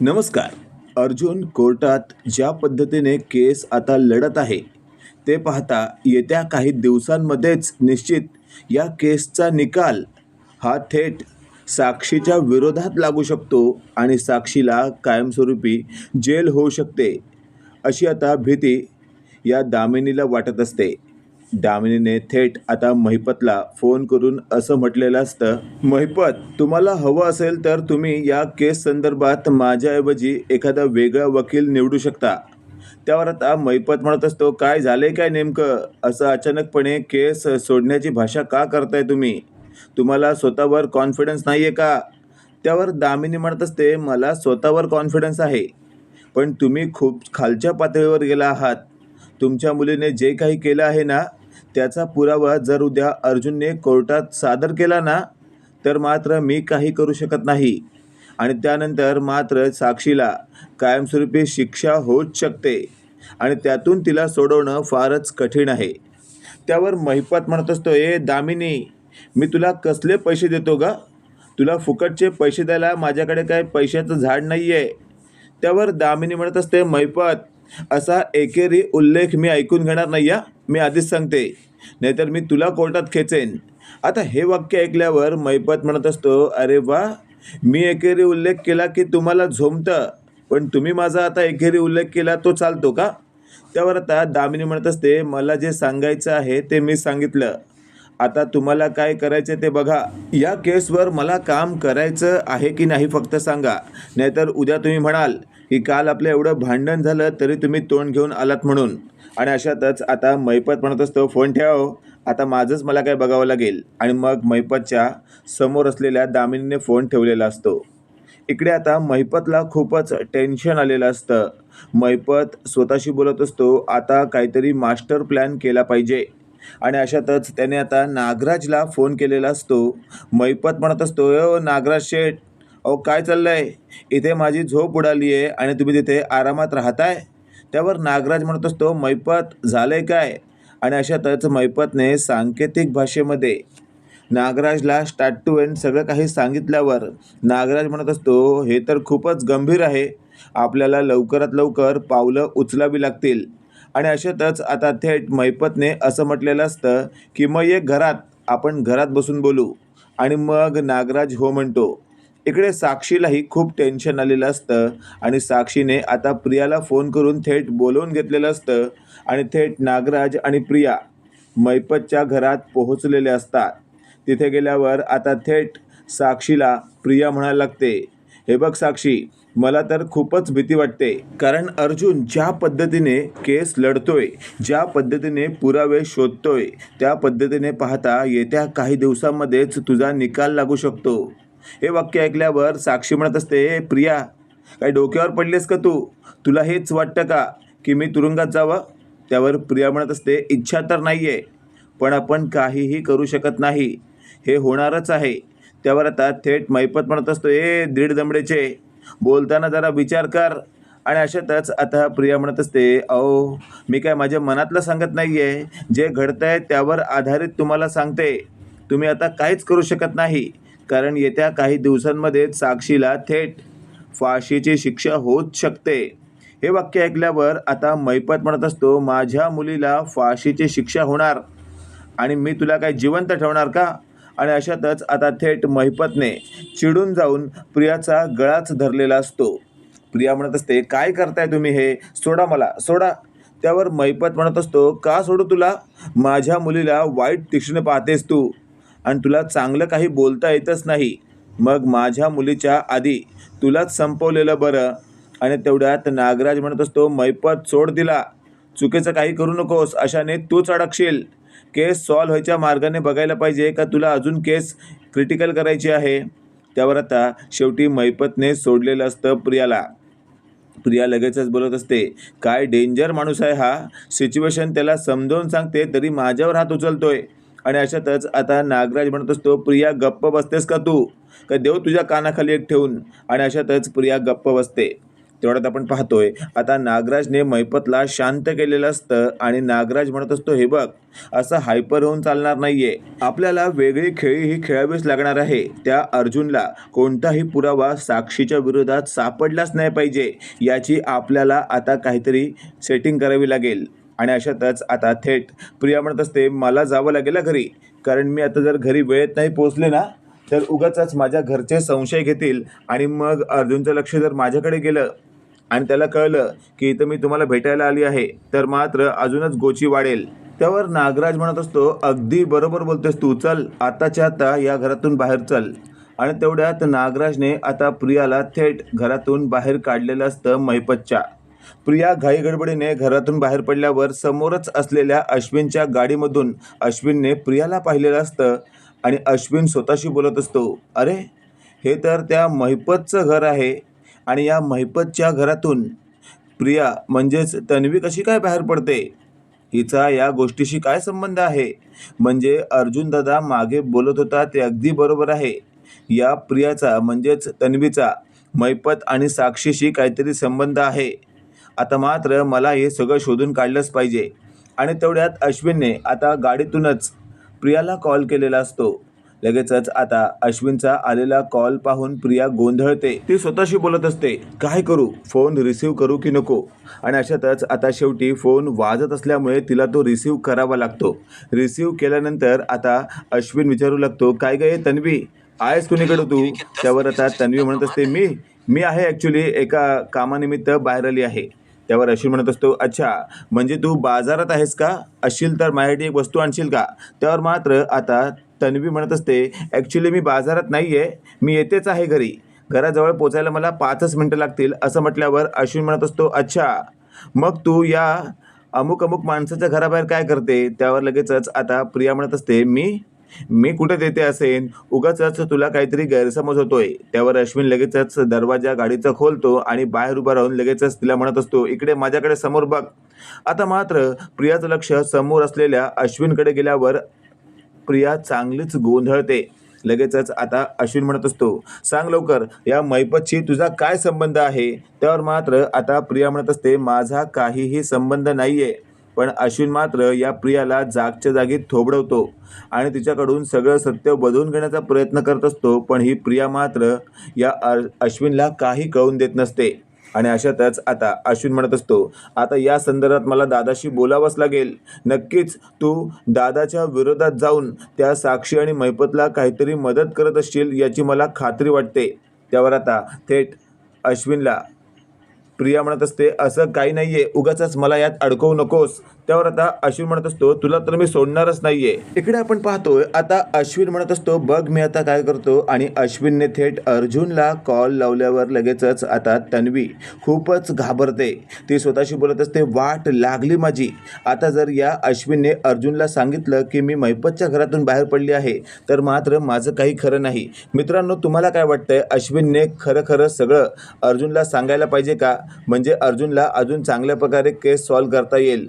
नमस्कार. अर्जुन कोर्टात ज्या पद्धतीने केस आता लढत आहे ते पाहता येत्या काही दिवसांमध्येच निश्चित या केसचा निकाल हा थेट साक्षीच्या विरोधात लागू शकतो आणि साक्षीला कायमस्वरूपी जेल होऊ शकते अशी आता भीती या दामिनीला वाटत असते. दामिनीने थेट आता महिपतला फोन करून असं म्हटलेलं असतं महिपत तुम्हाला हवं असेल तर तुम्ही या केस संदर्भात माझ्याऐवजी एखादा वेगळा वकील निवडू शकता. त्यावर आता महिपत म्हणत असतो काय झाले काय नेमकं? असं अचानकपणे केस सोडण्याची भाषा का करताय तुम्ही? तुम्हाला स्वतःवर कॉन्फिडन्स नाही आहे का? त्यावर दामिनी म्हणत असते मला स्वतःवर कॉन्फिडन्स आहे पण तुम्ही खूप खालच्या पातळीवर गेला आहात. तुमच्या मुलीने जे काही केलं आहे ना त्याचा पुरावा जर उद्या अर्जुनने कोर्टात सादर केला ना तर मात्र मी काही करू शकत नाही. आणि त्यानंतर मात्र साक्षीला कायमस्वरूपी शिक्षा होऊच शकते आणि त्यातून तिला सोडवणं फारच कठीण आहे. त्यावर महिपत म्हणत असतो ए दामिनी मी तुला कसले पैसे देतो का तुला फुकटचे पैसे द्यायला माझ्याकडे काय पैशाचं झाड नाही आहे त्यावर दामिनी म्हणत असते महिपत असा एकेरी उल्लेख मी ऐकून घेणार नाही या मी आधीच सांगते. नाहीतर मी तुला कोर्टात खेचेन. आता हे वाक्य ऐकल्यावर मैपत म्हणत असतो अरे वा मी एकेरी उल्लेख केला की तुम्हाला झोमतं पण तुम्ही माझा आता एकेरी उल्लेख केला तो चालतो का? त्यावर आता दामिनी म्हणत असते मला जे सांगायचं आहे ते मी सांगितलं. आता तुम्हाला काय करायचं ते बघा. या केसवर मला काम करायचं आहे की नाही फक्त सांगा. नाहीतर उद्या तुम्ही म्हणाल की काल आपलं एवढं भांडण झालं तरी तुम्ही तोंड घेऊन आलात म्हणून. आणि अशातच आता मैपत म्हणत असतो फोन ठेव हो. आता माझंच मला काय बघावं लागेल. आणि मग मैपतच्या समोर असलेल्या दामिनीने फोन ठेवलेला असतो. इकडे आता महिपतला खूपच टेन्शन आलेलं असतं. महिपत स्वतःशी बोलत असतो आता काहीतरी मास्टर प्लॅन केला पाहिजे. आणि अशातच त्याने आता नागराजला फोन केलेला असतो. महिपत म्हणत असतो ओ नागराज शेठ अहो काय चाललं आहे इथे माझी झोप उडाली आहे आणि तुम्ही तिथे आरामात राहताय? त्यावर नागराज म्हणत असतो मैपत झालंय काय? आणि अशातच मैपतने सांकेतिक भाषेमध्ये नागराजला स्टार्ट टू एंड सगळं काही सांगितल्यावर नागराज म्हणत असतो हे तर खूपच गंभीर आहे. आपल्याला लवकरात लवकर पावलं उचलावी लागतील. आणि अशातच आता थेट मैपतने असं म्हटलेलं असतं की मग एक घरात आपण घरात बसून बोलू. आणि मग नागराज हो म्हणतो इकडे साक्षीलाही खूप टेन्शन आलेलं असतं. आणि साक्षीने आता प्रियाला फोन करून थेट बोलवून घेतलेलं असतं. आणि थेट नागराज आणि प्रिया मैपतच्या घरात पोहोचलेले असतात. तिथे गेल्यावर आता थेट साक्षीला प्रिया म्हणायला लागते हे बघ साक्षी मला तर खूपच भीती वाटते. कारण अर्जुन ज्या पद्धतीने केस लढतोय ज्या पद्धतीने पुरावे शोधतोय त्या पद्धतीने पाहता येत्या काही दिवसांमध्येच तुझा निकाल लागू शकतो. हे वाक्य ऐकल्यावर साक्षी म्हणत असते हे प्रिया काय डोक्यावर पडलेस का तू? तुला हेच वाटतं का की मी तुरुंगात जावं? त्यावर प्रिया म्हणत असते इच्छा तर नाही आहे पण आपण काहीही करू शकत नाही. हे होणारच आहे. त्यावर आता थेट मैपत म्हणत असतो ए दीड दमडेचे बोलताना जरा विचार कर. आणि अशातच आता प्रिया म्हणत असते अहो मी काय माझ्या मनातलं सांगत नाही आहे जे घडतं आहे त्यावर आधारित तुम्हाला सांगते. तुम्ही आता काहीच करू शकत नाही. कारण येत्या काही दिवसांमध्ये साक्षीला थेट फाशीची शिक्षा होत शकते. हे वाक्य ऐकल्यावर आता मैपत म्हणत असतो माझ्या मुलीला फाशीची शिक्षा होणार आणि मी तुला काय जिवंत ठेवणार का? आणि अशातच आता थेट महिपतने चिडून जाऊन प्रियाचा गळाच धरलेला असतो. प्रिया म्हणत असते काय करताय तुम्ही हे? सोडा मला सोडा. त्यावर महिपत म्हणत असतो का सोडू तुला? माझ्या मुलीला वाईट तीक्ष्ण पाहतेस तू. आणि तुला चांगलं काही बोलता येतच नाही. मग माझ्या मुलीच्या आधी तुलाच संपवलेलं बरं. आणि तेवढ्यात नागराज म्हणत असतो मैपत सोड दिला चुकीचं काही करू नकोस अशाने तूच अडकशील. केस सॉल्व्ह व्हायच्या मार्गाने बघायला पाहिजे का तुला अजून केस क्रिटिकल करायची आहे? त्यावर आता शेवटी मैपतने सोडलेलं असतं प्रियाला. प्रिया लगेचच बोलत असते काय डेंजर माणूस आहे हा. सिच्युएशन त्याला समजावून सांगते तरी माझ्यावर हात उचलतोय. आणि अशातच आता नागराज म्हणत असतो प्रिया गप्प बसतेस का तू? का देव तुझ्या कानाखाली एक ठेवून? आणि अशातच प्रिया गप्प बसते. तेवढ्यात आपण पाहतोय आता नागराजने मैपतला शांत केलेलं असतं आणि नागराज म्हणत असतो हे बघ असं हायपर होऊन चालणार नाहीये. आपल्याला वेगळी खेळी ही खेळावीच लागणार आहे. त्या अर्जुनला कोणताही पुरावा साक्षीच्या विरोधात सापडलाच नाही पाहिजे. याची आपल्याला आता काहीतरी सेटिंग करावी लागेल. आणि अशातच आता थेट प्रिया म्हणत असते मला जावं लागेल घरी. कारण मी आता जर घरी वेळेत नाही पोचले ना तर उगाच माझ्या घरचे संशय घेतील आणि मग अर्जुनचं लक्ष जर माझ्याकडे गेलं आणि त्याला कळलं की इथं मी तुम्हाला भेटायला आली आहे तर मात्र अजूनच गोची वाढेल. त्यावर नागराज म्हणत असतो अगदी बरोबर बोलतोस तू चल आताच्या आता या घरातून बाहेर चल. आणि तेवढ्यात नागराजने आता प्रियाला थेट घरातून बाहेर काढलेलं असतं मैपतच्या. प्रिया घाईगडबडीने घरातून बाहेर पडल्यावर समोरच असलेल्या अश्विनच्या गाडीमधून अश्विनने प्रियाला पाहिलेलं असतं आणि अश्विन स्वतःशी बोलत असतो अरे हे तर त्या महिपतचं घर आहे आणि या महिपतच्या घरातून प्रिया म्हणजेच तन्वी कशी काय बाहेर पडते? हिचा या गोष्टीशी काय संबंध आहे? म्हणजे अर्जुन दादा मागे बोलत होता ते अगदी बरोबर आहे. या प्रियाचा म्हणजेच तन्वीचा मैपत आणि साक्षीशी काहीतरी संबंध आहे. आता मात्र मला हे सगळं शोधून काढलंच पाहिजे. आणि तेवढ्यात अश्विनने आता गाडीतूनच प्रियाला कॉल केलेला असतो. लगेचच आता अश्विनचा आलेला कॉल पाहून प्रिया गोंधळते. ती स्वतःशी बोलत असते काय करू? फोन रिसीव करू की नको? आणि अशातच आता शेवटी फोन वाजत असल्यामुळे तिला तो रिसीव करावा लागतो. रिसीव केल्यानंतर आता अश्विन विचारू लागतो काय गे तन्वी? आहेस कुणीकडे तू? त्यावर आता तन्वी म्हणत असते मी मी आहे ॲक्च्युली एका कामानिमित्त बाहेर आली आहे. त्यावर अश्विन म्हणत असतो अच्छा म्हणजे तू बाजारात आहेस का? असशील तर माझ्यासाठी एक वस्तू आणशील का? त्यावर मात्र आता तन्वी म्हणत असते ॲक्च्युली मी बाजारात नाही आहे मी येतेच आहे घरी. घराजवळ पोचायला मला पाचच मिनटं लागतील. असं म्हटल्यावर अश्विन म्हणत असतो अच्छा मग तू या अमुक अमुक माणसाच्या घराबाहेर काय करते? त्यावर लगेचच आता प्रिया म्हणत असते मी मी कुठे देते असेन? उगाच तुला काहीतरी गैरसमज होतोय. त्यावर अश्विन लगेचच दरवाजा गाडीचा खोलतो आणि बाहेर उभा राहून लगेचच तिला म्हणत असतो इकडे माझ्याकडे समोर बघ. आता मात्र प्रियाचं लक्ष समोर असलेल्या अश्विनकडे गेल्यावर प्रिया चांगलीच गोंधळते. लगेचच आता अश्विन म्हणत असतो सांग लवकर या मैपतशी तुझा काय संबंध आहे? त्यावर मात्र आता प्रिया म्हणत असते माझा काहीही संबंध नाही आहे पण अश्विन मात्र या प्रियाला जागच्या जागी थोबडवतो आणि तिच्याकडून सगळं सत्य बदलून घेण्याचा प्रयत्न करत असतो पण ही प्रिया मात्र या अश्विनला काही कळून देत नसते. आणि अशातच आता अश्विन म्हणत असतो आता या संदर्भात मला दादाशी बोलावंच लागेल. नक्कीच तू दादाच्या विरोधात जाऊन त्या साक्षी आणि मैपतला काहीतरी मदत करत असशील याची मला खात्री वाटते. त्यावर आता थेट अश्विनला प्रिया म्हणत असते असं काही नाहीये. उगाच मला यात अडकवू नकोस. त्यावर आता अश्विन म्हणत असतो तुला तर मी सोडणारच नाहीये. इकडे आपण पाहतोय आता अश्विन म्हणत असतो बघ मी आता काय करतो. आणि अश्विनने थेट अर्जुनला कॉल लावल्यावर लगेचच आता तन्वी खूपच घाबरते. ती स्वतःशी बोलत असते वाट लागली माझी. आता जर या अश्विनने अर्जुनला सांगितलं की मी मैपतच्या घरातून बाहेर पडली आहे तर मात्र माझं काही खरं नाही. मित्रांनो तुम्हाला काय वाटतंय? अश्विनने खरं खरं सगळं अर्जुनला सांगायला पाहिजे का? म्हणजे अर्जुनला अजून चांगल्या प्रकारे केस सॉल्व्ह करता येईल.